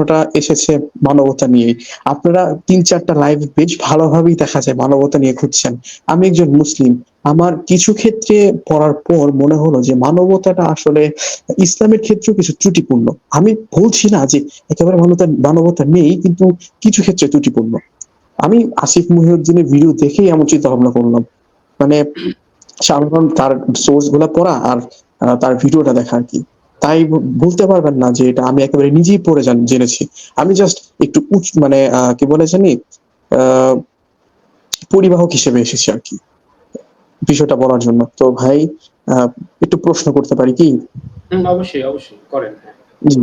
প্রশ্নটা এসেছে মানবতা নিয়ে। আপনারা তিন চারটা লাইভ বেশ ভালোভাবেই দেখা যায় মানবতা নিয়ে খুঁজছেন আমি একজন মুসলিম। আমার কিছু ক্ষেত্রে পড়ার পর মনে হলো যে মানবতাটা আসলে ইসলামের ক্ষেত্রেও কিছু ত্রুটিপূর্ণ। আমি বলছি না যে একেবারে মানবতা মানবতা নেই, কিন্তু কিছু ক্ষেত্রে ত্রুটিপূর্ণ। আমি আসিফ মহিউদ্দিনের ভিডিও দেখেই এমন চিন্তা ভাবনা করলাম। মানে সাধারণ তার সোর্সগুলা পড়া আর তার ভিডিওটা দেখা আর কি। তাই বলতে পারবেন না যে এটা আমি একেবারে নিজেই পড়ে জান- জেনেছি আমি জাস্ট একটু উচ্চ মানে কি বলে জানি পরিবাহক হিসেবে এসেছি আর কি বিষয়টা বলার জন্য তো ভাই একটু প্রশ্ন করতে পারি কি অবশ্যই অবশ্যই করেন হ্যাঁ জি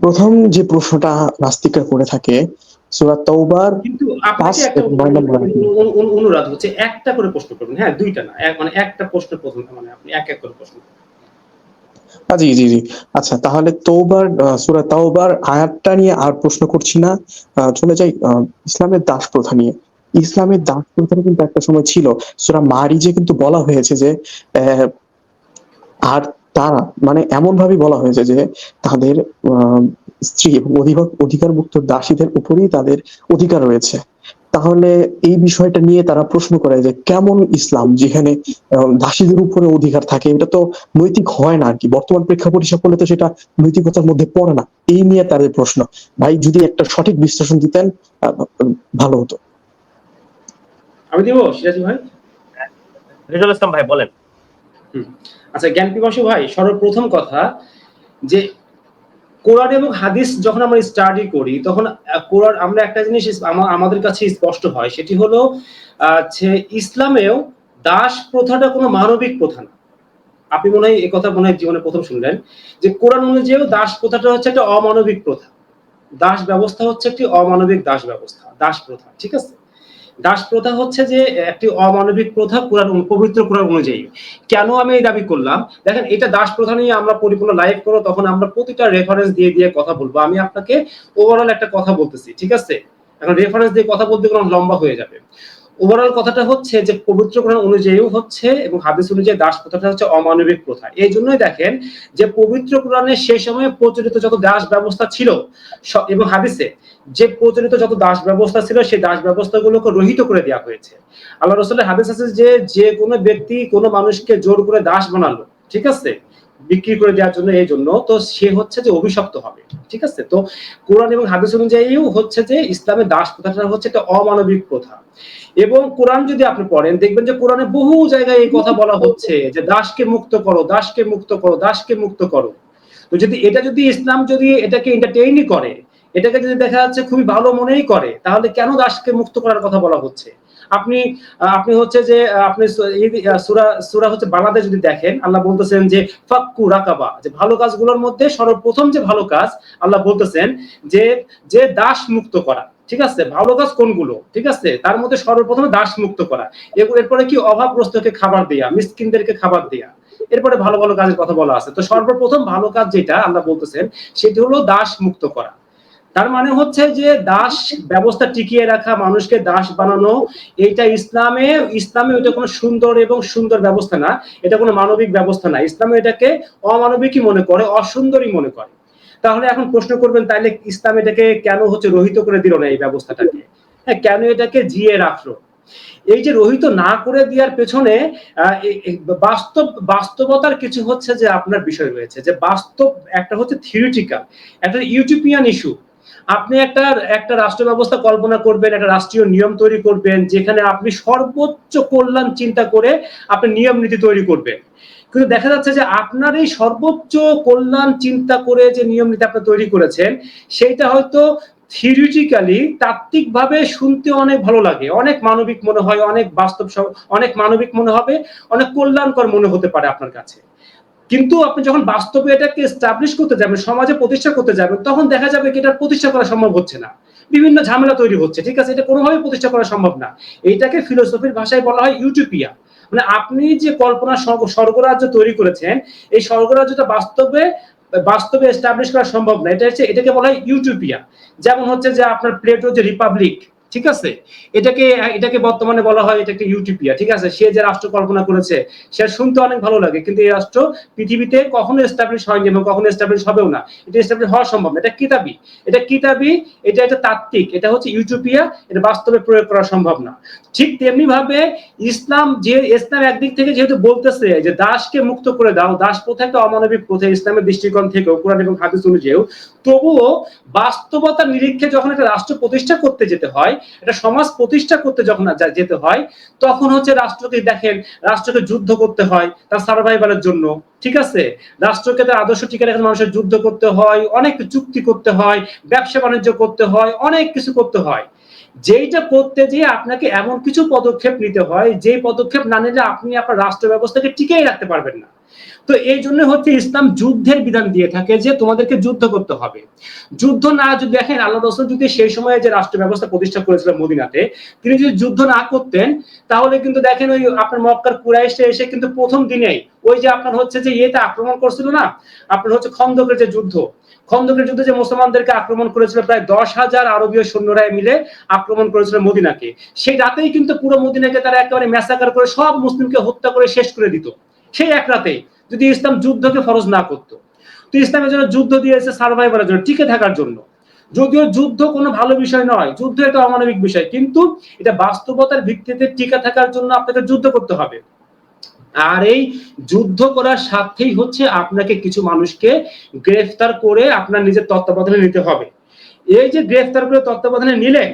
প্রথম যে প্রশ্নটা নাস্তিকরা করে থাকে সুরাত তওবার কিন্তু আপনাকে একটা অনুরোধ হচ্ছে একটা করে প্রশ্ন করবেন হ্যাঁ দুইটা না মানে একটা প্রশ্ন প্রথম মানে আপনি এক এক করে প্রশ্ন করবেন। জি জি জি। আচ্ছা তাহলে তৌবার সুরা তাওবার আয়াতটা নিয়ে আর প্রশ্ন করছি না। চলে যাই ইসলামের দাস প্রথা নিয়ে। ইসলামের দাস প্রথাটা কিন্তু একটা সময় ছিল। সুরা মারিজে কিন্তু বলা হয়েছে যে আর তারা মানে এমন ভাবে বলা হয়েছে যে, তাদের স্ত্রী এবং অধিকার অধিকারভুক্ত দাসীদের উপরেই তাদের অধিকার রয়েছে। তাহলে এই বিষয়টা নিয়ে তারা প্রশ্ন করে যে কেমন ইসলাম যেখানে দাসীদের উপরে অধিকার থাকে এটা তো নৈতিক হয় না আর কি বর্তমান প্রেক্ষাপট হিসাব করলে তো সেটা নৈতিকতার মধ্যে পড়ে না। এই নিয়ে তাদের প্রশ্ন। ভাই যদি একটা সঠিক বিশ্লেষণ দিতেন ভালো হতো। আমি দিব সিরাজি ভাই? রিজুল ইসলাম ভাই বলেন। আচ্ছা জ্ঞান পিপাসু ভাই সর্বপ্রথম কথা যে কোরআন এবং হাদিস যখন আমরা স্টাডি করি, তখন কোরআন, আমরা একটা জিনিস আমাদের কাছে স্পষ্ট হয়, সেটি হলো ইসলামেও দাস প্রথাটা কোনো মানবিক প্রথা না। আপনি মনে হয় কথা মনে হয় জীবনে প্রথম শুনলেন, যে কোরআন অনুযায়ীও দাস প্রথাটা হচ্ছে একটা অমানবিক প্রথা। দাস ব্যবস্থা হচ্ছে একটি অমানবিক দাস ব্যবস্থা, দাস প্রথা, ঠিক আছে? দাস প্রথা হচ্ছে যে একটি অমানবিক প্রথা কোরআন পবিত্র কোরআন অনুযায়ী। কেন আমি এই দাবি করলাম? দেখেন, এটা দাস প্রথা নিয়ে আমরা পরিপূর্ণ লাইভ করো, তখন আমরা প্রতিটা রেফারেন্স দিয়ে দিয়ে কথা বলব। আমি আপনাকে ওভারঅল একটা কথা বলতেছি, ঠিক আছে? এখন রেফারেন্স দিয়ে কথা বলতে কোনো লম্বা হয়ে যাবে। ওভারঅল কথাটা হচ্ছে যে, পবিত্র কোরআন অনুযায়ীও হচ্ছে এবং হাদিস অনুযায়ী দাস প্রথাটা হচ্ছে অমানবিক প্রথা। এই জন্যই দেখেন যে, পবিত্র কোরআনে সেই সময় প্রচলিত যত দাস ব্যবস্থা ছিল এবং হাদিসে যে প্রচলিত যত দাস ব্যবস্থা ছিল, সেই দাস ব্যবস্থাগুলোকে রহিত করে দেওয়া হয়েছে। আল্লাহ রসুলের হাদিস আছে যে যে কোনো ব্যক্তি কোনো মানুষকে জোর করে দাস বানালো, ঠিক আছে? বিক্রি করে দেওয়ার জন্য এই জন্য, তো সে হচ্ছে যে অভিশপ্ত হবে, ঠিক আছে? তো কোরআন এবং হাদিস অনুযায়ীও হচ্ছে যে ইসলামের দাস প্রথাটা হচ্ছে একটা অমানবিক প্রথা। এবং কোরআন যদি আপনি পড়েন, দেখবেন যে কোরআনে বহু জায়গায় এই কথা বলা হচ্ছে যে, দাসকে মুক্ত করো, দাসকে মুক্ত করো, দাসকে মুক্ত করো। তো যদি এটা যদি ইসলাম যদি এটাকে এন্টারটেইনই করে এটাকে যদি দেখা যাচ্ছে খুবই ভালো মনেই করে, তাহলে কেন দাসকে মুক্ত করার কথা বলা হচ্ছে? আপনি আপনি হচ্ছে যে, আপনি সূরা সূরা হচ্ছে বাংলাদেশ যদি দেখেন, আল্লাহ বলতেছেন যে, ফাক্কু রাকাবা, যে ভালো কাজগুলোর মধ্যে সর্বপ্রথম যে ভালো কাজ, আল্লাহ বলতেছেন যে যে দাস মুক্ত করা, ঠিক আছে? ভালো কাজ কোনগুলো? ঠিক আছে? তার মধ্যে সর্বপ্রথম দাস মুক্ত করা। এরপরে কি? অভাবগ্রস্তকে খাবার দেয়া, মিসকিনদেরকে খাবার দেয়া। এরপরে ভালো ভালো কাজের কথা বলা আছে। তো সর্বপ্রথম ভালো কাজ যেটা আল্লাহ বলতেছেন, সেটি হলো দাস মুক্ত করা। তার মানে হচ্ছে যে দাস ব্যবস্থা টিকিয়ে রাখা, মানুষকে দাস বানানো, এইটা ইসলামে ইসলামে এটা কোনো সুন্দর এবং সুন্দর ব্যবস্থা না, এটা কোনো মানবিক ব্যবস্থা না। ইসলামে এটাকে অমানবিকই মনে করে, অসুন্দরই মনে করে। তাহলে এখন প্রশ্ন করবেন, তাইলে ইসলাম এটাকে কেন হচ্ছে রহিত করে দিল না এই ব্যবস্থাটাকে? হ্যাঁ কেন এটাকে জিয়ে রাখল? এই যে রহিত না করে দেওয়ার পেছনে বাস্তব, বাস্তবতার কিছু হচ্ছে যে আপনার বিষয় রয়েছে। যে বাস্তব একটা হচ্ছে থিওরিটিক্যাল একটা ইউটিউবিয়ান ইস্যু আপনি একটা একটা রাষ্ট্র ব্যবস্থা কল্পনা করবেন, একটা রাষ্ট্রীয় নিয়ম তৈরি করবেন, যেখানে আপনি সর্বোচ্চ কল্যাণ চিন্তা করে আপনি নিয়ম নীতি তৈরি করবেন। কিন্তু দেখা যাচ্ছে যে আপনার এই সর্বোচ্চ কল্যাণ চিন্তা করে যে নিয়ম নীতি আপনি তৈরি করেছেন, সেইটা হয়তো থিওরিটিক্যালি তাত্ত্বিকভাবে শুনতে অনেক ভালো লাগে। অনেক মানবিক মনে হয়, অনেক বাস্তব অনেক মানবিক মনে হবে, অনেক কল্যাণকর মনে হতে পারে আপনার কাছে। কিন্তু আপনি যখন বাস্তবে এটাকে এস্টাবলিশ করতে যাবেন, সমাজে প্রতিষ্ঠা করতে যাবেন, তখন দেখা যাবে কি এটার প্রতিষ্ঠা করা সম্ভব হচ্ছে না। বিভিন্ন ঝামেলা তৈরি হচ্ছে, ঠিক আছে? এটা কোনোভাবে প্রতিষ্ঠা করা সম্ভব না। এইটাকে ফিলোসফির ভাষায় বলা হয় ইউটোপিয়া মানে আপনি যে কল্পনা স্বর্গরাজ্য তৈরি করেছেন, এই স্বর্গরাজ্যটা বাস্তবে বাস্তবে এস্টাবলিশ করা সম্ভব না। এটা হচ্ছে, এটাকে বলা হয় ইউটোপিয়া যেমন হচ্ছে যে আপনার প্লেটো যে রিপাবলিক ঠিক আছে? এটাকে এটাকে বর্তমানে বলা হয় এটা একটা ইউটিপিয়া ঠিক আছে? সে যে রাষ্ট্র কল্পনা করেছে, সে শুনতে অনেক ভালো লাগে, কিন্তু এই রাষ্ট্র পৃথিবীতে কখনো এস্টাবলিশ হয়নি এবং কখনো এস্টাবলিশ হবেও না। এটা এস্টাবলিশ হওয়া সম্ভব এটা কিতাবি। এটা কিতাবি, এটা একটা তাত্ত্বিক, এটা হচ্ছে ইউটোপিয়া এটা বাস্তবে প্রয়োগ করা সম্ভব না। ঠিক তেমনি ভাবে ইসলাম যে, ইসলাম একদিক থেকে যেহেতু বলতেছে যে দাসকে মুক্ত করে দাও, দাস প্রথা একটা অমানবিক প্রথা ইসলামের দৃষ্টিকোণ থেকেও, কোরআন এবং হাদিস অনুযায়ীও। তবুও বাস্তবতার নিরীক্ষে যখন একটা রাষ্ট্র প্রতিষ্ঠা করতে যেতে হয় একটা সমাজ প্রতিষ্ঠা করতে যখন যেতে হয়, তখন হচ্ছে রাষ্ট্রকে দেখেন, রাষ্ট্রকে যুদ্ধ করতে হয় তার সার্ভাইভালের জন্য, ঠিক আছে? রাষ্ট্রকে তার আদর্শ টিকে রাখার মানুষের যুদ্ধ করতে হয়, অনেক চুক্তি করতে হয়, ব্যবসা বাণিজ্য করতে হয়, অনেক কিছু করতে হয়। যেইটা করতে যে আপনাকে এমন কিছু পদক্ষেপ নিতে হয় যে পদক্ষেপ না নিলে আপনি আপনার রাষ্ট্র ব্যবস্থাকে টিকিয়ে রাখতে পারবেন না। তো এই জন্য হচ্ছে ইসলাম যুদ্ধের বিধান দিয়ে থাকে যে তোমাদেরকে যুদ্ধ করতে হবে। যুদ্ধ না যদি দেখেন, আল্লাহ রসুল যদি সেই সময়ে যে রাষ্ট্র ব্যবস্থা প্রতিষ্ঠা করেছিলেন মদিনাতে, তিনি যদি যুদ্ধ না করতেন, তাহলে কিন্তু দেখেন ওই আপনার মক্কার কুরাইশে এসে কিন্তু প্রথম দিনেই ওই যে আপনার হচ্ছে যে ইয়েতে আক্রমণ করছিল না, আপনার হচ্ছে খন্দকের যে যুদ্ধ, খন্দকের যুদ্ধে যে মুসলমানদেরকে আক্রমণ করেছিল প্রায় দশ হাজার আরবীয় সৈন্যরা মিলে আক্রমণ করেছিল মদিনাকে। সেই রাতেই কিন্তু পুরো মদিনাকে তারা একেবারে ম্যাসাকার করে সব মুসলিমকে হত্যা করে শেষ করে দিত। সেই এক রাতেই যদি ইসলাম যুদ্ধকে ফরজ না করতো। তো ইসলামের জন্য যুদ্ধ দিয়েছে সার্ভাইভারের জন্য, টিকে থাকার জন্য। যদিও যুদ্ধ কোনো ভালো বিষয় নয়, যুদ্ধ এটা অমানবিক বিষয়, কিন্তু এটা বাস্তবতার ভিত্তিতে টিকে থাকার জন্য আপনাকে যুদ্ধ করতে হবে। আর এই যুদ্ধ করার সাথেই হচ্ছে আপনাকে কিছু মানুষকে গ্রেফতার করে আপনার নিজের তত্ত্বাবধানে নিতে হবে। এই যে গ্রেফতার করে তত্ত্বাবধানে নিলেন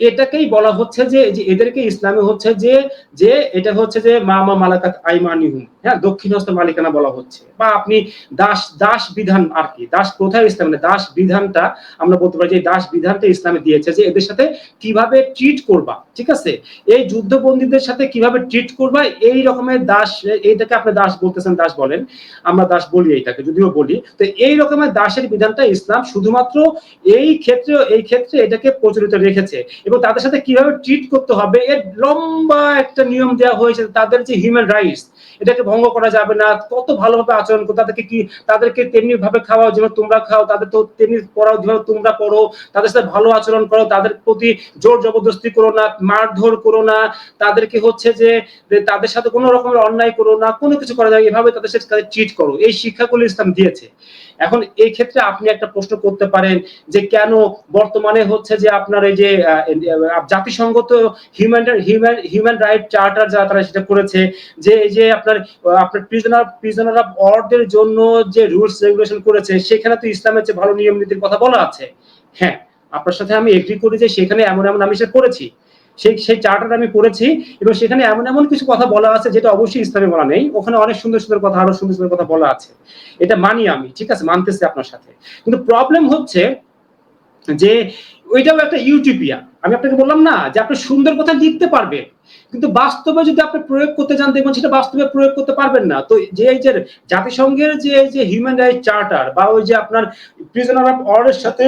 এটাকেই বলা হচ্ছে যে এদেরকে ইসলামে হচ্ছে যে যে এটা হচ্ছে যে মামা মালাকাত আইমানিহুম। হ্যাঁ দক্ষিণ হস্ত মালিকানা বলা হচ্ছে। বা আপনি দাস দাস বিধান আর কি, দাস কোথায় ইসলাম মানে দাস বিধানটা আমরা বলতে পারি যে দাস বিধানটা ইসলামে দিয়েছে যে এদের সাথে কীভাবে ট্রিট করবা, ঠিক আছে? এই যুদ্ধবন্দীদের সাথে কীভাবে ট্রিট করবা, এই রকমের দাস, এইটাকে আপনি দাস বলতেছেন, দাস বলেন। আমরা দাস বলি এইটাকে, যদিও বলি। তো এই রকমের দাসের বিধানটা ইসলাম শুধুমাত্র এই ক্ষেত্রে এই ক্ষেত্রে এটাকে প্রচলিত রেখেছে। এবং তাদের সাথে কীভাবে ট্রিট করতে হবে, এর লম্বা একটা নিয়ম দেওয়া হয়েছে তাদের যে হিউম্যান রাইটস এটাকে ভঙ্গ করা যাবে না, কত ভালোভাবে আচরণ করো তাদেরকে কি, তাদেরকে তেমনি ভাবে খাওয়াও যেভাবে তোমরা খাও, তাদের তো তেমনি পড়াও যেভাবে তোমরা পড়ো, তাদের সাথে ভালো আচরণ করো, তাদের প্রতি জোর জবরদস্তি করো না, মারধর করো না, তাদেরকে হচ্ছে যে তাদের সাথে কোনো রকমের অন্যায় করো না, কোনো কিছু করা যায় এভাবে তাদের সাথে ট্রিট করো। এই শিক্ষাগুলো ইসলাম দিয়েছে। এখন এই ক্ষেত্রে আপনি একটা প্রশ্ন করতে পারেন যে কেন বর্তমানে হচ্ছে যে আপনার এই যে জাতিসংঘ তো human human human right charter যারা তারা সেটা করেছে, যে এই যে আপনার আপনার প্রিজনার প্রিজনার অফ অর্ডের জন্য যে রুলস রেগুলেশন করেছে, সেখানে তো ইসলামের যে ভালো নিয়ম নীতির কথা বলা আছে। হ্যাঁ আপনার সাথে আমি এগ্রি করি যে সেখানে এমন এমন আমি সেটা পড়েছি সেই সেই চার্টার আমি পড়েছি এবং সেখানে এমন এমন কিছু কথা বলা আছে যেটা অবশ্যই ইসলামে বলা নেই। ওখানে অনেক সুন্দর সুন্দর কথা, আরও সুন্দর সুন্দর কথা বলা আছে। এটা মানি আমি, ঠিক আছে? মানতেছি আপনার সাথে। কিন্তু প্রবলেম হচ্ছে যে ওইটাও একটা ইউটিপিয়া। আমি আপনাকে বললাম না যে আপনি সুন্দর কথা লিখতে পারবেন। কিন্তু বাস্তবে যদি আপনি প্রয়োগ করতে যান, দেখবেন সেটা বাস্তবে প্রয়োগ করতে পারবেন না। তো যে এই যে জাতিসংঘের যে, এই যে হিউম্যান রাইট চার্টার বা ওই যে আপনার প্রিজনার অফ অর্ডের সাথে,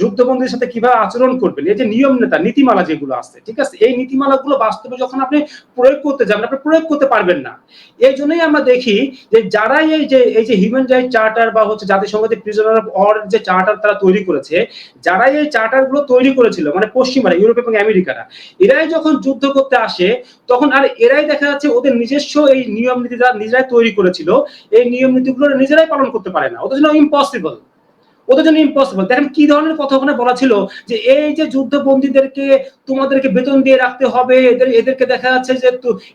যুদ্ধবন্দীর সাথে কীভাবে আচরণ করবেন, এই যে নিয়ম নেতা, নীতিমালা যেগুলো আছে, ঠিক আছে? এই নীতিমালাগুলো বাস্তবে যখন আপনি প্রয়োগ করতে যাবেন আপনি প্রয়োগ করতে পারবেন না। এই জন্যই আমরা দেখি যে যারাই এই যে এই যে হিউম্যান রাইট চার্টার বা হচ্ছে জাতিসংঘ যে প্রিজনার অফ অর যে চার্টার তারা তৈরি করেছে, যারাই এই চার্টারগুলো তৈরি করেছিল মানে পশ্চিমারা ইউরোপ এবং আমেরিকারা, এরাই যখন যুদ্ধ করতে আসে তখন আর এরাই দেখা যাচ্ছে ওদের নিজস্ব এই নিয়ম নীতি যারা নিজেরাই তৈরি করেছিল, এই নিয়ম নীতিগুলো নিজেরাই পালন করতে পারে না। ওদের জন্য ইম্পসিবল ওদের জন্য ইম্পসিবল দেখেন কি ধরনের কথা ওখানে বলা ছিল যে, এই যে যুদ্ধবন্দীদেরকে তোমাদেরকে বেতন দিয়ে রাখতে হবে, এদের, এদেরকে দেখা যাচ্ছে যে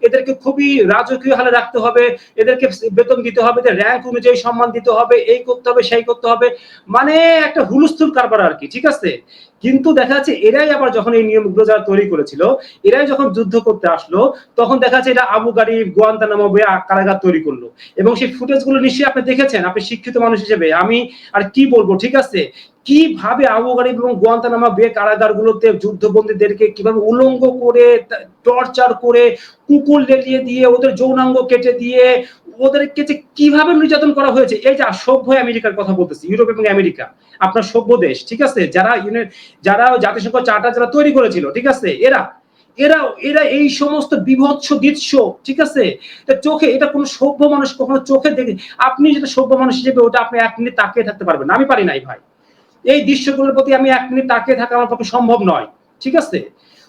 এদেরকে খুবই রাজকীয় হালে রাখতে হবে, এদেরকে বেতন দিতে হবে, এদের র্যাঙ্ক অনুযায়ী সম্মান দিতে হবে, এই করতে হবে, সেই করতে হবে। মানে একটা হুলস্থুল কারবার আর কি, ঠিক আছে? কিন্তু দেখা যাচ্ছে এরাই আবার যখন এই নিয়মগুলো যারা তৈরি করেছিল, এরাই যখন যুদ্ধ করতে আসলো, তখন দেখা যাচ্ছে এটা আবু গারিব গোয়ান্তানামো বে কারাগার তৈরি করল। এবং সেই ফুটেজগুলো নিশ্চয়ই আপনি দেখেছেন, আপনি শিক্ষিত মানুষ হিসেবে। আমি আর কি বলব, ঠিক আছে? কীভাবে আবু গারিব এবং গোয়ান্তানামা বে কারাগার গুলোতে যুদ্ধবন্দীদেরকে কীভাবে উলঙ্গ করে টর্চার করে কুকুর লেলিয়ে দিয়ে, ওদের যৌনাঙ্গ কেটে দিয়ে ওদেরকে যে কীভাবে নির্যাতন করা হয়েছে, এই যে সভ্য আমেরিকার কথা বলতেছি, ইউরোপ এবং আমেরিকা, আপনার সভ্য দেশ, ঠিক আছে? যারা যারা জাতিসংঘ চার্টার যারা তৈরি করেছিল, ঠিক আছে? এরা এরা এরা এই সমস্ত বিভৎস দৃশ্য, ঠিক আছে? চোখে, এটা কোনো সভ্য মানুষ কখনো চোখে দেখে, আপনি যেটা সভ্য মানুষ হিসেবে ওটা আপনি এক মিনিট তাকিয়ে থাকতে পারবেন আমি পারি নাই ভাই। এই দৃশ্যগুলোর প্রতি আমি এক মিনিট তাকিয়ে থাকা আমার পক্ষে সম্ভব নয়, ঠিক আছে?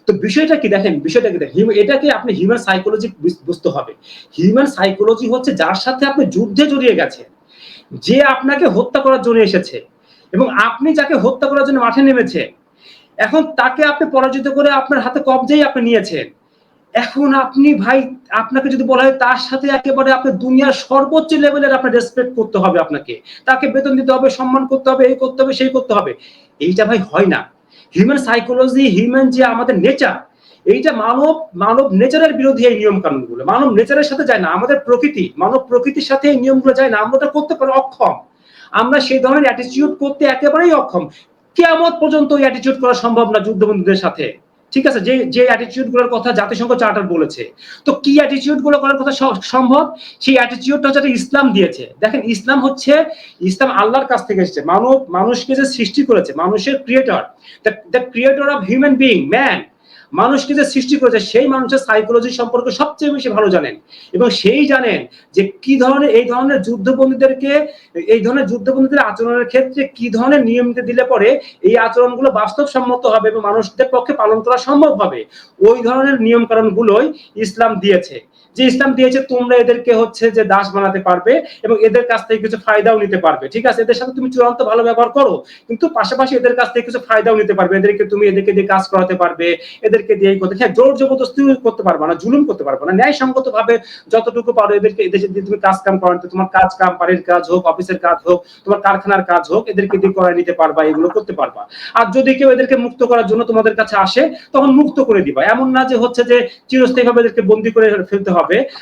তো বিষয়টা কি দেখেন, বিষয়টা কি দেখেন এটাকে আপনি হিউম্যান সাইকোলজি বুঝতে হবে। হিউম্যান সাইকোলজি হচ্ছে যার সাথে আপনি যুদ্ধে জড়িয়ে গেছেন, যে আপনাকে হত্যা করার জন্য এসেছে এবং আপনি যাকে হত্যা করার জন্য মাঠে নেমেছে এখন তাকে আপনি পরাজিত করে আপনার হাতে কবজাই আপনি নিয়েছেন। এখন আপনি ভাই, আপনাকে যদি বলা হয় তার সাথে একেবারে আপনি দুনিয়ার সর্বোচ্চ লেভেলের আপনার রেসপেক্ট করতে হবে আপনাকে। তাকে বেতন দিতে হবে, সম্মান করতে হবে, এই করতে হবে, সেই করতে হবে। এইটা ভাই হয় না। হিউম্যান সাইকোলজি হিউম্যান যে আমাদের নেচার এইটা মানব মানব নেচারের বিরোধী এই নিয়ম কানুনগুলো মানব নেচারের সাথে যায় না, আমাদের প্রকৃতি, মানব প্রকৃতির সাথে এই নিয়মগুলো যায় না, আমরা করতে পারি অক্ষম। আমরা সেই ধরনের অ্যাটিটিউড করতে একেবারেই অক্ষম। কেমন পর্যন্ত ওই অ্যাটিটিউড করা সম্ভব না যুদ্ধবন্ধুদের সাথে। ঠিক আছে? যে যে অ্যাটিটিউডগুলোর কথা জাতিসংঘ চার্টার বলেছে। তো কি অ্যাটিটিউডগুলো করার কথা সম্ভব? সেই অ্যাটিটিউডটা হচ্ছে ইসলাম দিয়েছে। দেখেন, ইসলাম হচ্ছে, ইসলাম আল্লাহর কাছ থেকে এসেছে। মানব, মানুষকে যে সৃষ্টি করেছে, মানুষের creator the creator of human being man মানুষকে যে সৃষ্টি করেছে, সেই মানুষের সাইকোলজি সম্পর্কে সবচেয়ে বেশি ভালো জানেন। এবং সেই জানেন যে কি ধরনের, এই ধরনের যুদ্ধবন্দীদেরকে, এই ধরনের যুদ্ধবন্দীদের আচরণের ক্ষেত্রে কি ধরনের নিয়ম দিলে পরে এই আচরণগুলো বাস্তবসম্মত হবে এবং মানুষদের পক্ষে পালন করা সম্ভব হবে। ওই ধরনের নিয়ম কারণ গুলোই ইসলাম দিয়েছে। যে ইসলাম দিয়েছে, তোমরা এদেরকে হচ্ছে যে দাস বানাতে পারবে এবং এদের কাছ থেকে কিছু ফায়দাও নিতে পারবে। ঠিক আছে? এদের সাথে তুমি চূড়ান্ত ভালো ব্যবহার করো, কিন্তু পাশাপাশি এদের কাছ থেকে কিছু ফায়দাও নিতে পারবে। এদেরকে তুমি এদেরকে দিয়ে কাজ করাতে পারবে, এদেরকে দিয়ে করতে হ্যাঁ জোর জবরদস্তি করতে পারবে না, জুলুম করতে পারবে না। ন্যায়সঙ্গত ভাবে যতটুকু পারো এদেরকে এদের দিয়ে তুমি কাজ কাম করাতে তোমার কাজ কাম, বাড়ির কাজ হোক, অফিসের কাজ হোক, তোমার কারখানার কাজ হোক, এদেরকে দিয়ে করায় নিতে পারবা, এগুলো করতে পারবা। আর যদি কেউ এদেরকে মুক্ত করার জন্য তোমাদের কাছে আসে, তখন মুক্ত করে দিবা। এমন না যে হচ্ছে যে চিরস্থায়ী ভাবে এদেরকে বন্দি করে ফেলতে হবে।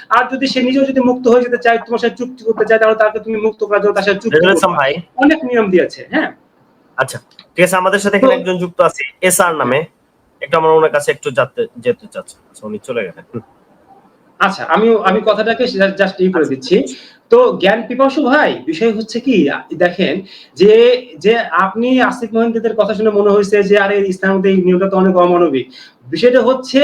আর যদি সে নিজেও যদি মুক্ত হয়ে যেতে চায় তোমার সাথে চুক্তি করতে চায় তাহলে তাকে তুমি মুক্ত করার জন্য তার সাথে চুক্তি অনেক নিয়ম দিয়েছে হ্যাঁ। আচ্ছা ঠিক আছে আমাদের সাথে এখানে একজন যুক্ত আছে এস আর নামে। একটা আমার ওনার কাছে একটু যেতে যেতে চাচ্ছে। আচ্ছা, উনি চলে গেলেন। আচ্ছা আমি আমি কথাটাকে জাস্ট ই করে দিচ্ছি। তো জ্ঞান পিপাসু ভাই, বিষয় হচ্ছে কি, দেখেন যে যে আপনি আসিফ মহিন্দ্রদের কথা শুনে মনে হয়েছে যে, আরে ইসলামদের এই নিয়মটা তো অনেক অমানবিক। বিষয়টা হচ্ছে,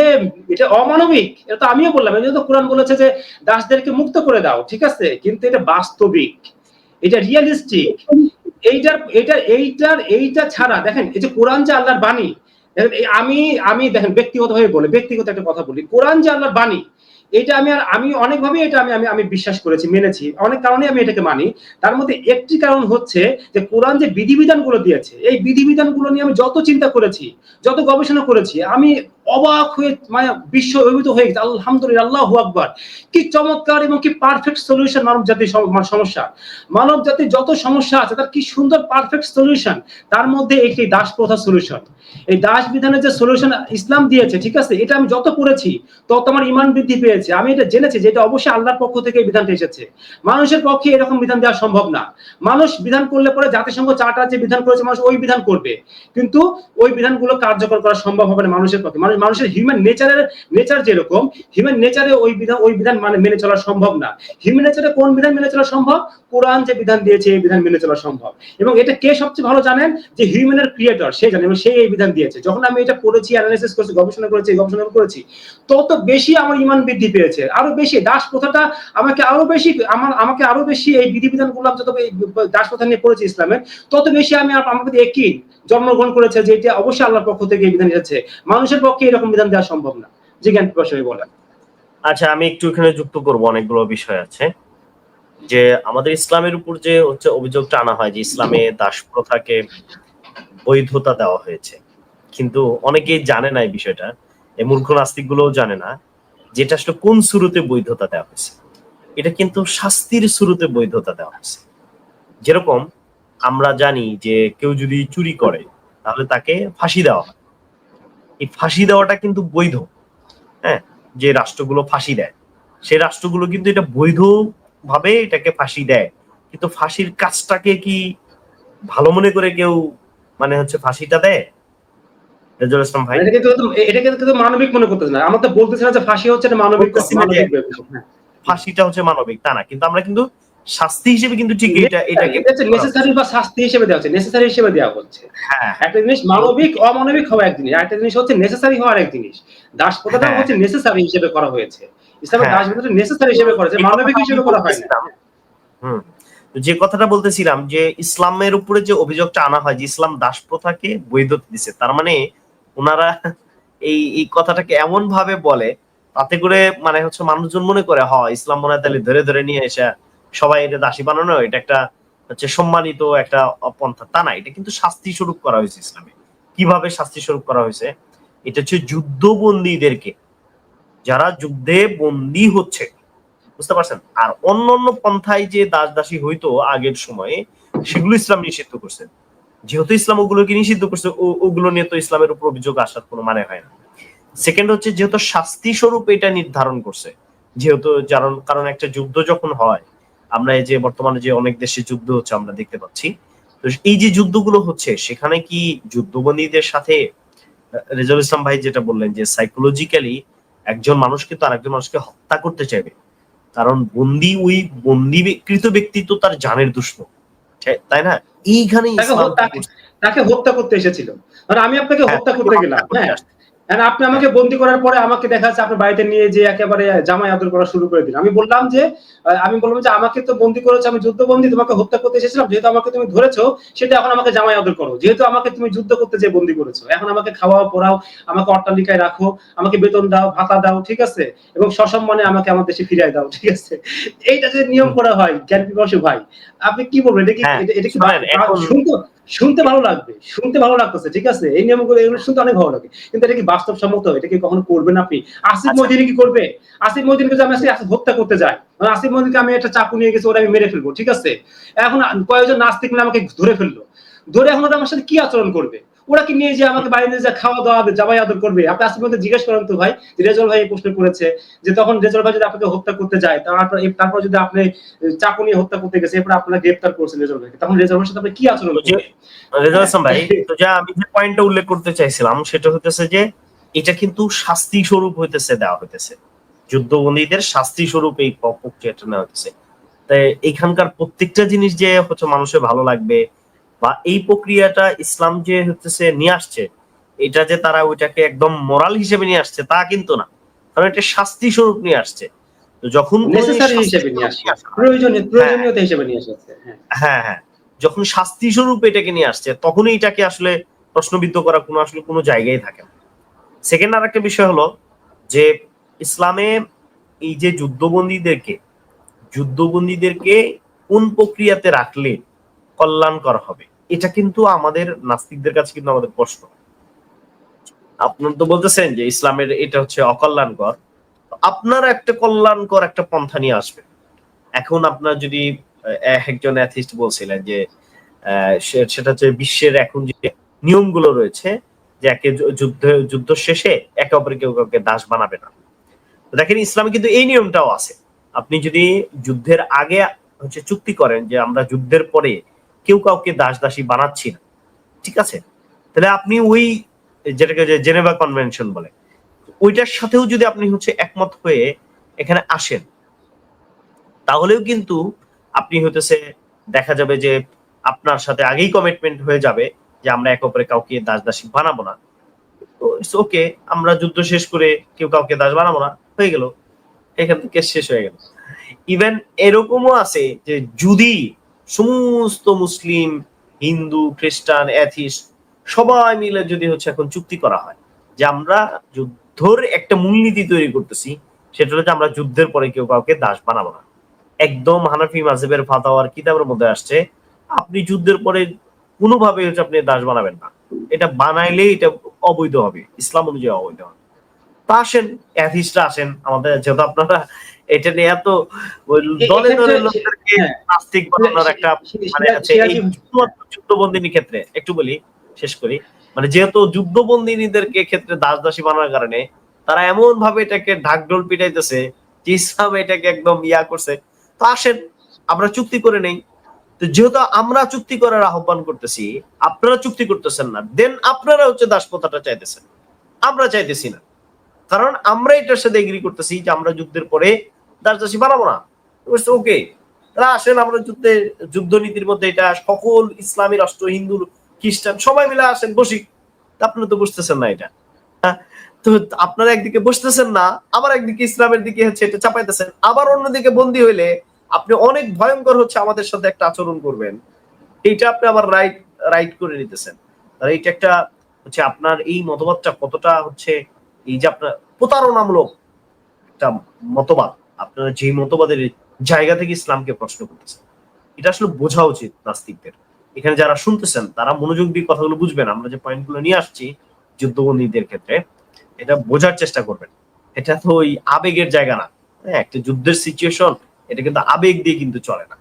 এটা অমানবিক, এটা তো আমিও বললাম, এটা তো কোরআন বলেছে যে, দাসদেরকে মুক্ত করে দাও, ঠিক আছে? কিন্তু এটা বাস্তবিক, এটা রিয়েলিস্টিক এইটার, এটা, এইটার, এইটা ছাড়া, দেখেন, এই যে কোরআন যে আল্লাহর বাণী, দেখেন আমি আমি, দেখেন, ব্যক্তিগতভাবে বলে, ব্যক্তিগত একটা কথা বলি, কোরআন যে আল্লাহর বাণী এটা আমি আর আমি অনেকভাবে এটা আমি আমি আমি বিশ্বাস করেছি, মেনেছি। অনেক কারণে আমি এটাকে মানি। তার মধ্যে একটি কারণ হচ্ছে যে কোরআন যে বিধিবিধানগুলো দিয়েছে, এই বিধিবিধানগুলো নিয়ে আমি যত চিন্তা করেছি, যত গবেষণা করেছি, আমি অবাক হয়ে মানে বিশ্ব অভিভূত হয়ে গেছে। আলহামদুলিল্লাহ, আল্লাহ আকবার। কি চমৎকার এবং কি পারফেক্ট সলিউশন মানব জাতির মানে সমস্যা। মানব জাতির যত সমস্যা আছে, তার কি সুন্দর পারফেক্ট সলিউশন তার মধ্যে একটি দাস প্রথা সলিউশন এই দাস বিধানের যে সলিউশন ইসলাম দিয়েছে, ঠিক আছে? এটা আমি যত পড়েছি তত আমার ইমান বৃদ্ধি পেয়েছে। আমি এটা জেনেছি যে এটা অবশ্যই আল্লাহর পক্ষ থেকে এই বিধানটা এসেছে। মানুষের পক্ষে এরকম বিধান দেওয়া সম্ভব না। মানুষ বিধান করলে পরে জাতিসংঘ চার্টার যে বিধান করেছে, মানুষ ওই বিধান করবে। কিন্তু ওই বিধানগুলো কার্যকর করা সম্ভব হবে না মানুষের পক্ষে। মানুষ মানুষের হিউম্যান নেচারের নেচার যেরকম হিউম্যান নেচারে ওই বিধান ওই বিধান মানে মেনে চলা সম্ভব না। হিউম্যান নেচারে কোন বিধান মেনে চলা সম্ভব? কোরআন যে বিধান দিয়েছে, এই বিধান মেনে চলা সম্ভব। এবং এটা কে সবচেয়ে ভালো জানেন? যে হিউম্যানের ক্রিয়েটর সে জানে এবং সেই এই বিধান দিয়েছে। যখন আমি এটা পড়েছি অ্যানালাইসিস করেছি, গবেষণা করেছি গবেষণা করেছি, তত বেশি আমার ইমান বৃদ্ধি পেয়েছে। আরও বেশি, দাস প্রথাটা আমাকে আরও বেশি, আমার, আমাকে আরও বেশি এই বিধিবিধানগুলো আমি যত দাস প্রথা নিয়ে পড়েছি ইসলামের, তত বেশি আমি প্রতি একই জন্মগ্রহণ করেছে যে এটা অবশ্যই আল্লাহর পক্ষ থেকে বিধান এসেছে। মানুষের পক্ষে এরকম বিধান দেওয়া সম্ভব না। যে জ্ঞান প্রকাশে বলেন। আচ্ছা আমি একটু এখানে যুক্ত করব অনেকগুলো বিষয় আছে। যে আমাদের ইসলামের উপর যে হচ্ছে অভিযোগটা আনা হয় যে ইসলামে দাস প্রথাকে বৈধতা দেওয়া হয়েছে। কিন্তু অনেকেই জানে না এই বিষয়টা। এই মূর্খ নাস্তিক গুলোও জানে না। যেটা আসলে কোন শুরুতে বৈধতা দেওয়া হয়েছে? এটা কিন্তু শাস্তির শুরুতে বৈধতা দেওয়া হয়েছে। যেরকম আমরা জানি যে কেউ যদি চুরি করে, তাহলে তাকে ফাঁসি দেওয়া হয়। এই ফাঁসি দেওয়াটা কিন্তু বৈধ হ্যাঁ? যে রাষ্ট্রগুলো ফাঁসি দেয়। সেই রাষ্ট্রগুলো কিন্তু এটা বৈধ ভাবে এটাকে ফাঁসি দেয়। কিন্তু ফাঁসির কাজটাকে কি ভালো মনে করে কেউ মানে হচ্ছে ফাঁসিটা দেয়? রেজুল ইসলাম ভাই। এটাকে কিন্তু মানবিক মনে করতেছে না। আমরা তো বলতেছি না যে ফাঁসি হচ্ছে এটা মানবিক বলতেছি না যে- মানবিক ব্যাপার। ফাঁসিটা হচ্ছে মানবিক তা না। কিন্তু আমরা কিন্তু শাস্তি হিসেবে কিন্তু ঠিক এটা এটাকে নেসেসারি বা শাস্তি হিসেবে দেওয়া হচ্ছে। নেসেসারি হিসেবে দেওয়া হচ্ছে। একটা জিনিস মানবিক অমানবিক হওয়া এক জিনিস। আরেকটা জিনিস হচ্ছে নেসেসারি হওয়ার এক জিনিস। দাস প্রথাটা। হচ্ছে নেসেসারি হিসেবে করা হয়েছে। ইসলামের হ্যাঁ। দাস বিধানটা নেসেসারি হিসেবে করা হয়েছে। মানবিক কথাটা হিসেবে করা হয় না। হুম। যে কথাটা বলতেছিলাম যে ইসলামের উপরে যে অভিযোগটা আনা হয় যে ইসলাম দাস প্রথাকে বৈধতা দিছে তার মানে ওনারা এই এই কথাটাকে এমন ভাবে বলে, তাতে করে মানে হচ্ছে মানুষজন মনে করে, হ, ইসলাম মনে তাহলে ধরে ধরে নিয়ে এসে সবাই এটা দাসী বানানো, এটা একটা হচ্ছে সম্মানিত একটা পন্থা। তা না, এটা কিন্তু শাস্তি স্বরূপ করা হয়েছে ইসলামে। কীভাবে শাস্তি স্বরূপ করা হয়েছে? এটা হচ্ছে যুদ্ধবন্দীদেরকে, যারা যুদ্ধে বন্দী হচ্ছে। বুঝতে পারছেন? আর অন্য অন্য পন্থায় যে দাস দাসী হইতো আগের সময়ে, সেগুলো ইসলাম নিষিদ্ধ করছে। যেহেতু ইসলাম ওগুলোকে নিষিদ্ধ করছে ওগুলো নিয়ে তো ইসলামের উপর অভিযোগ আসার কোনো মানে হয় না। সেকেন্ড হচ্ছে যেহেতু শাস্তি স্বরূপ এটা নির্ধারণ করছে, যেহেতু কারণ কারণ একটা যুদ্ধ যখন হয়, আমরা এই যে বর্তমানে যে অনেক দেশে যুদ্ধ হচ্ছে আমরা দেখতে পাচ্ছি। তো এই যে যুদ্ধগুলো হচ্ছে, সেখানে কি যুদ্ধবন্দীদের সাথে রেজাল ইসলাম ভাই যেটা বললেন যে সাইকোলজিক্যালি একজন মানুষ কিন্তু আরেকজন মানুষকে হত্যা করতে চাইবে। কারণ বন্দি ওই বন্দিকৃত ব্যক্তি তো তার জানের দুশ্মন। তাই না? এইখানে তাকে হত্যা- তাকে হত্যা করতে এসেছিল। মানে আমি আপনাকে হ্যাঁ, হত্যা করতে গেলাম হ্যাঁ। আসছে। And আপনি আমাকে বন্দি করার পরে আমাকে দেখা যাচ্ছে আপনার বাড়িতে নিয়ে যে একেবারে জামাই আদর করা শুরু করে দিন আমি বললাম যে আমি বললাম যে আমাকে তো বন্দি করেছ আমি যুদ্ধবন্দি তোমাকে হত্যা করতে এসেছিলাম যেহেতু আমাকে তুমি ধরেছো সেটা এখন আমাকে জামাই আদর করো। যেহেতু আমাকে তুমি যুদ্ধ করতে যে বন্দি করেছ এখন আমাকে খাওয়াও পড়াও আমাকে অট্টালিকায় রাখো আমাকে বেতন দাও ভাতা দাও ঠিক আছে? এবং সসম্মানে আমাকে আমার দেশে ফিরাই দাও ঠিক আছে? এইটা যে নিয়ম করা হয় জ্ঞান পিপাসু ভাই আপনি কি বলবেন? এটা কি হ্যাঁ, এটা- কি শুনতে শুনতে ভালো লাগবে শুনতে ভালো লাগতেছে ঠিক আছে? এই নিয়মগুলো এগুলো শুনতে অনেক ভালো লাগে। কিন্তু এটা কি বাস্তবসম্মত এটা কি কখনো করবেন আপনি? আসিফ আচ্ছা। কি করবে? আসিফ মহিদিনকে আমি আজকে হত্যা করতে যাই। আসিফ মহিদিনকে আমি একটা চাকু নিয়ে গেছি ওরা আমি মেরে ফেলব ঠিক আছে? এখন কয়েকজন নাস্তিক মিলে আমাকে ধরে ফেলল। ধরে এখন ওরা আমার সাথে কি আচরণ করবে? ওরা কি নিয়ে যে আমাকে বাইরে নিয়ে যা খাওয়া দাওয়া জামাই আদর করবে? আপনি আসিফ মহিদিন জিজ্ঞেস করেন তো ভাই রেজল ভাই এই প্রশ্ন করেছে যে তখন রেজল ভাই যদি আপনাকে হত্যা করতে যায় তারপর তারপর যদি আপনি চাকু নিয়ে হত্যা করতে গেছে এরপর আপনারা গ্রেপ্তার করছেন রেজল ভাইকে তখন রেজল ভাইয়ের সাথে আপনি কি আচরণ রেজাউল ভাই তো যা আমি যে পয়েন্টটা উল্লেখ করতে চাইছিলাম সেটা হচ্ছে যে এটা কিন্তু শাস্তি স্বরূপ হইতেছে দেওয়া হইতেছে। যুদ্ধবন্দীদের শাস্তি স্বরূপ এই প্রক্রিয়াটা নেওয়া হইতেছে। তাই এখানকার প্রত্যেকটা জিনিস যে হচ্ছে মানুষের ভালো লাগবে বা এই প্রক্রিয়াটা ইসলাম যে হচ্ছে নিয়ে আসছে এটা যে তারা ওইটাকে একদম মোরাল হিসেবে নিয়ে আসছে তা কিন্তু না। কারণ এটা শাস্তি স্বরূপ নিয়ে আসছে। তো যখন নিয়ে আসছে। হ্যাঁ হ্যাঁ। হ্যাঁ। যখন শাস্তি স্বরূপ এটাকে নিয়ে আসছে তখনই এটাকে আসলে প্রশ্নবিদ্ধ করা কোনো আসলে কোনো জায়গায় থাকে না। সেকেন্ড আর একটা বিষয় হলো যে ইসলামে এই যে যুদ্ধবন্দীদেরকে যুদ্ধবন্দীদেরকে কোন প্রক্রিয়াতে রাখলে কল্যাণকর হবে, এটা কিন্তু আমাদের নাস্তিকদের কাছে কিন্তু আমাদের প্রশ্ন। আপনার তো বলতেছেন যে ইসলামের এটা হচ্ছে অকল্যাণকর। আপনারা একটা কল্যাণকর একটা পন্থা নিয়ে আসবে এখন আপনার যদি একজন অ্যাথিস্ট বলছিলেন যে সেটা হচ্ছে বিশ্বের এখন যে নিয়মগুলো রয়েছে যে একে যুদ্ধ যুদ্ধ শেষে একে অপরকে কেউ কাউকে দাস বানাবে না। দেখেন ইসলামে কিন্তু এই নিয়মটাও আছে। আপনি যদি যুদ্ধের আগে হচ্ছে চুক্তি করেন যে আমরা যুদ্ধের পরে কেউ কাউকে দাস দাসী বানাচ্ছি না, ঠিক আছে? তাহলে আপনি ওই যেটাকে যে জেনেভা কনভেনশন বলে, ওইটার সাথেও যদি আপনি হচ্ছে একমত হয়ে এখানে আসেন, তাহলেও কিন্তু আপনি হতেছে দেখা যাবে যে আপনার সাথে আগেই কমিটমেন্ট হয়ে যাবে যে আমরা এক অপরে কাউকে দাস দাসী বানাবো না। তো ইটস ওকে আমরা যুদ্ধ শেষ করে কেউ কাউকে দাস বানাবো না, হয়ে গেল। এখান থেকে শেষ হয়ে গেল। ইভেন এরকমও আছে যে যদি সমস্ত মুসলিম, হিন্দু, খ্রিস্টান অ্যাথিস সবাই মিলে যদি হচ্ছে এখন চুক্তি করা হয় যে আমরা যুদ্ধর একটা মূলনীতি তৈরি করতেছি, সেটা হচ্ছে আমরা যুদ্ধের পরে কেউ কাউকে দাস বানাবো না। একদম হানাফি মাঝহেবের ফাতাওয়ার কিতাবের মধ্যে আসছে, আপনি যুদ্ধের পরে কোনোভাবে হচ্ছে আপনি দাস বানাবেন না। এটা বানাইলে এটা অবৈধ হবে। ইসলাম অনুযায়ী অবৈধ হবে। তা আসেন অ্যাথিস্টরা আসেন আমাদের যেহেতু আপনারা এটা নিয়ে এত দলে দলে লোকদেরকে হ্যাঁ। নাস্তিক বানানোর একটা মানে হচ্ছে এই ক্ষেত্রে একটু বলি শেষ করি। মানে যেহেতু যুদ্ধবন্দিনীদেরকে ক্ষেত্রে দাস দাসী বানানোর কারণে তারা এমন ভাবে এটাকে ঢাকঢোল পিটাইতেছে যে ইসলাম এটাকে একদম ইয়া করছে। তো আসেন আমরা চুক্তি করে নেই। তো যেহেতু আমরা চুক্তি করার আহ্বান করতেছি আপনারা চুক্তি করতেছেন না দেন আপনারা হচ্ছে দাসপ্রথাটা চাইতেছেন। আমরা চাইতেছি না। কারণ আমরা এটার সাথে এগ্রি করতেছি যে আমরা যুদ্ধের পরে দাস দাসী বানাবো না। ওকে তারা আসেন আমরা যুদ্ধে যুদ্ধ নীতির মধ্যে এটা সকল ইসলামী রাষ্ট্র হিন্দু খ্রিস্টান সবাই মিলে আসেন বসি। আপনারা তো বুঝতেছেন না এটা। হ্যাঁ, তো আপনারা একদিকে বসতেছেন না আবার একদিকে ইসলামের দিকে হচ্ছে এটা চাপাইতেছেন। আবার অন্যদিকে বন্দী হইলে আপনি অনেক ভয়ঙ্কর হচ্ছে আমাদের সাথে একটা আচরণ করবেন। এইটা আপনি আবার রাইট রাইট করে নিতেছেন। আর এইটা একটা হচ্ছে আপনার এই মতবাদটা কতটা হচ্ছে এই যে আপনার প্রতারণামূলক একটা মতবাদ, আপনারা যে মতবাদের জায়গা থেকে ইসলামকে প্রশ্ন করতেছেন। এটা আসলে বোঝা উচিত নাস্তিকদের। এখানে যারা শুনতেছেন, তারা মনোযোগ দিয়ে কথাগুলো বুঝবেন। আমরা যে পয়েন্টগুলো নিয়ে আসছি যুদ্ধবন্দীদের ক্ষেত্রে, এটা বোঝার চেষ্টা করবেন। এটা তো ওই আবেগের জায়গা না। হ্যাঁ একটা যুদ্ধের সিচুয়েশন এটা কিন্তু আবেগ দিয়ে কিন্তু চলে না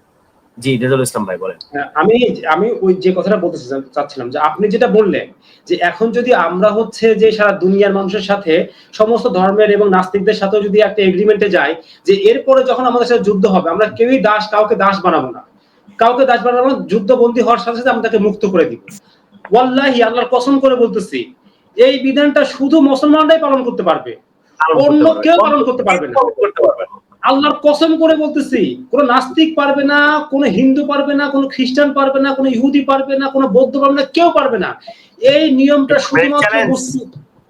জি রেজাল ইসলাম ভাই বলেন। হ্যাঁ, আমি আমি ওই যে কথাটা বলতে চাচ্ছিলাম যে আপনি যেটা বললেন যে এখন যদি আমরা হচ্ছে যে সারা দুনিয়ার মানুষের সাথে সমস্ত ধর্মের এবং নাস্তিকদের সাথেও যদি একটা এগ্রিমেন্টে যে এরপরে যখন আমাদের সাথে যুদ্ধ হবে আমরা কেউই দাস কাউকে দাস বানাবো না। কাউকে দাস বানাবো না যুদ্ধবন্দী হওয়ার সাথে সাথে আমরা তাকে মুক্ত করে দিব। ওয়াল্লাহি আল্লাহর কসম করে বলতেছি এই বিধানটা শুধু মুসলমানরাই পালন করতে পারবে। অন্য কেউ পালন করতে পারবে না। আল্লাহর কসম করে বলতেছি কোন নাস্তিক পারবে না কোন হিন্দু পারবে না কোন খ্রিস্টান পারবে না কোন ইহুদি পারবে না কোন বৌদ্ধ পারবে না কেউ পারবে না। এই নিয়মটা শুধুমাত্র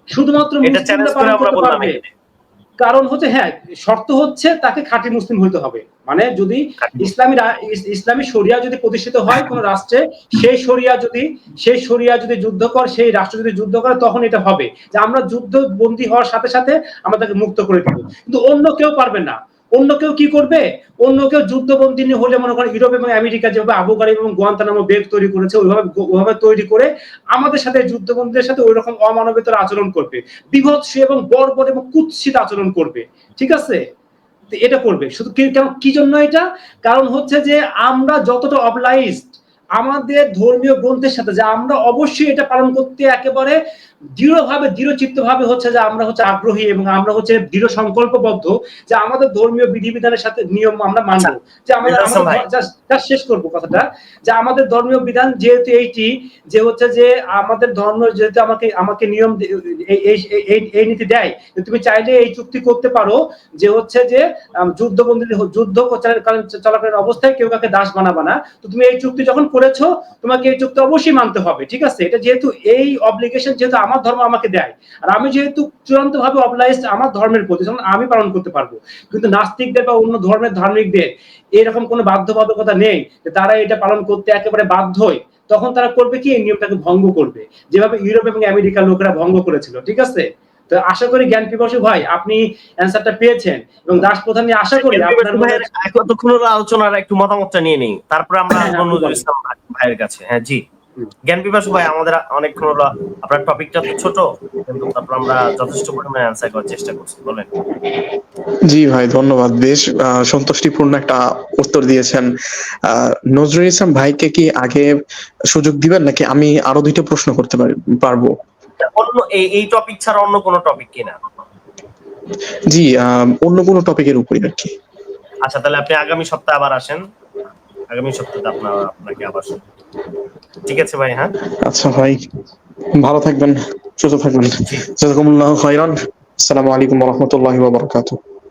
শুধুমাত্র। কারণ হচ্ছে হ্যাঁ শর্ত হচ্ছে তাকে খাঁটি মুসলিম হইতে হবে। মানে যদি ইসলামী ইসলামী শরিয়া যদি প্রতিষ্ঠিত হয় কোন রাষ্ট্রে সেই শরিয়া যদি সেই শরিয়া যদি যুদ্ধ কর সেই রাষ্ট্র যদি যুদ্ধ করে তখন এটা হবে। যে আমরা যুদ্ধ বন্দী হওয়ার সাথে সাথে আমরা তাকে মুক্ত করে দিব। কিন্তু অন্য কেউ পারবে না। অন্য কেউ কি করবে? অন্য কেউ যুদ্ধবন্দী হলে মনে করেন ইউরোপ এবং আমেরিকা যেভাবে আবু গারিব এবং গোয়ান্তানামো বেগ তৈরি করেছে, ওইভাবে ওইভাবে তৈরি করে আমাদের সাথে যুদ্ধবন্দীদের সাথে ওই রকম অমানবিকতার আচরণ করবে। বিভৎস এবং বর্বর এবং কুৎসিত আচরণ করবে। ঠিক আছে? এটা করবে। শুধু কেন, কি জন্য এটা? কারণ হচ্ছে যে আমরা যতটা অবলাইজড আমাদের ধর্মীয় গ্রন্থের সাথে, যে আমরা অবশ্যই এটা পালন করতে একেবারে দৃঢ়ভাবে দৃঢ়চিত্ত ভাবে হচ্ছে যে আমরা হচ্ছে আগ্রহী এবং আমরা হচ্ছে দৃঢ় সংকল্পবদ্ধ যে আমাদের ধর্মীয় বিধিবিধানের সাথে নিয়ম আমরা মানবো। যে আমাদের শেষ করব কথাটা। যে আমাদের ধর্মীয় বিধান যেহেতু এইটি যে হচ্ছে যে আমাদের ধর্ম যেহেতু আমাকে আমাকে নিয়ম এই নীতি দেয় যে তুমি চাইলে এই চুক্তি করতে পারো যে হচ্ছে যে যুদ্ধবন্দী যুদ্ধ চলাকালীন চলাকালীন অবস্থায় কেউ কাকে দাস বানাবা না। তো তুমি এই চুক্তি যখন করেছ তোমাকে এই চুক্তি অবশ্যই মানতে হবে ঠিক আছে? এটা যেহেতু এই অব্লিগেশন যেহেতু আমার ধর্ম আমাকে দেয়। আর আমি যেহেতু চূড়ান্ত ভাবে অবলাইজ আমার ধর্মের প্রতি আমি পালন করতে পারব কিন্তু নাস্তিকদের বা অন্য ধর্মের ধার্মিকদের এরকম কোনো বাধ্যবাধকতা নেই যে তারা এটা পালন করতে একেবারে বাধ্যই তখন তারা করবে কি? এই নিয়মটাকে ভঙ্গ করবে। যেভাবে ইউরোপ এবং আমেরিকার লোকেরা ভঙ্গ করেছিল ঠিক আছে? তো আশা করি জ্ঞান পিপাসু ভাই আপনি অ্যান্সারটা পেয়েছেন এবং দাস প্রধান নিয়ে আশা করি এতক্ষণ আলোচনার একটু মতামতটা নিয়ে নিই। তারপরে আমরা হ্যাঁ, নজরুল ইসলাম ভাইয়ের কাছে। হ্যাঁ জি। জ্ঞান পিপাসু ভাই আমাদের অনেকক্ষণ হলো আপনার টপিকটা তো ছোট কিন্তু তারপর আমরা যথেষ্ট পরিমাণে অ্যান্সার করার চেষ্টা করছি বলেন। জি ভাই ধন্যবাদ বেশ সন্তুষ্টিপূর্ণ একটা উত্তর দিয়েছেন। নজরুল ইসলাম ভাইকে কি আগে সুযোগ দিবেন নাকি আমি আরও দুইটা প্রশ্ন করতে পারি- পারব? অন্য এই টপিক ছাড়া অন্য কোনো টপিক কিনা জি অন্য কোনো টপিকের উপরে আর কি। আচ্ছা তাহলে আপনি আগামী সপ্তাহে আবার আসেন। আগামী সপ্তাহে আপনার আপনাকে আবার। ঠিক আছে ভাই হ্যাঁ? আচ্ছা ভাই ভালো থাকবেন সুস্থ থাকবেন। জাজাকুমুল্লাহ খাইরান আসসালামু আলাইকুম ওয়া রাহমাতুল্লাহি ওয়া বারাকাতুহু।